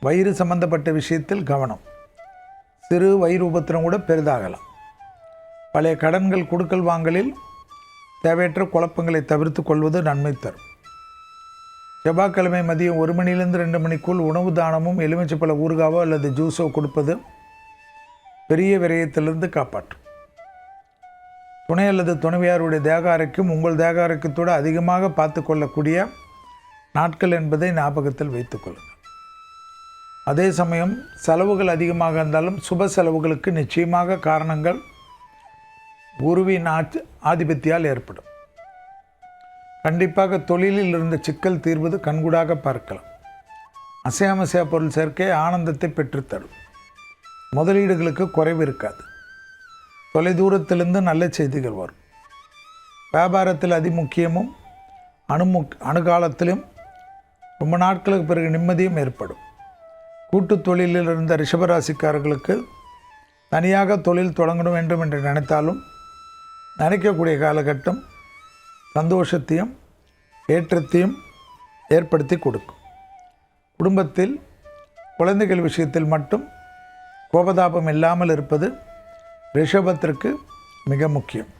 வயிறு சம்பந்தப்பட்ட விஷயத்தில் கவனம். சிறு வயிறு உபத்திரம் கூட பெரிதாகலாம். பழைய கடன்கள் கொடுக்கல் வாங்கலில் தேவையற்ற குழப்பங்களை தவிர்த்து கொள்வது நன்மை தரும். செவ்வாய்க்கிழமை மதியம் ஒரு மணிலிருந்து ரெண்டு மணிக்குள் உணவு தானமும் எலுமிச்சப்பழ ஊறுகாவோ அல்லது ஜூஸோ கொடுப்பது பெரிய விரயத்திலிருந்து காப்பாற்றும். துணை அல்லது துணைவியாருடைய தேகாரைக்கும் உங்கள் தேக அதிகமாக பார்த்து கொள்ளக்கூடிய நாட்கள் என்பதை ஞாபகத்தில் வைத்துக்கொள்ளுங்கள் அதே சமயம் செலவுகள் அதிகமாக இருந்தாலும் சுப செலவுகளுக்கு நிச்சயமாக காரணங்கள் குருவின் ஆட்சி ஆதிபத்தியால் ஏற்படும். கண்டிப்பாக தொழிலில் இருந்த சிக்கல் தீர்வது கண்கூடாக பார்க்கலாம். அசையாமசையா பொருள் சேர்க்கை ஆனந்தத்தை பெற்றுத்தரும். முதலீடுகளுக்கு குறைவு இருக்காது. தொலைதூரத்திலிருந்து நல்ல செய்திகள் வரும். வியாபாரத்தில் அதிமுக்கியமும் அணுமுக் அணுகாலத்திலும் ரொம்ப நாட்களுக்கு பிறகு நிம்மதியும் ஏற்படும். கூட்டுத் தொழிலில் இருந்த ரிஷபராசிக்காரர்களுக்கு தனியாக தொழில் தொடங்கணும் வேண்டும் என்று நினைத்தாலும் நினைக்கக்கூடிய காலகட்டம் சந்தோஷத்தையும் ஏற்றத்தையும் ஏற்படுத்தி கொடுக்கும். குடும்பத்தில் குழந்தைகள் விஷயத்தில் மட்டும் கோபதாபம் இல்லாமல் இருப்பது ரிஷபத்திற்கு மிக முக்கியம்.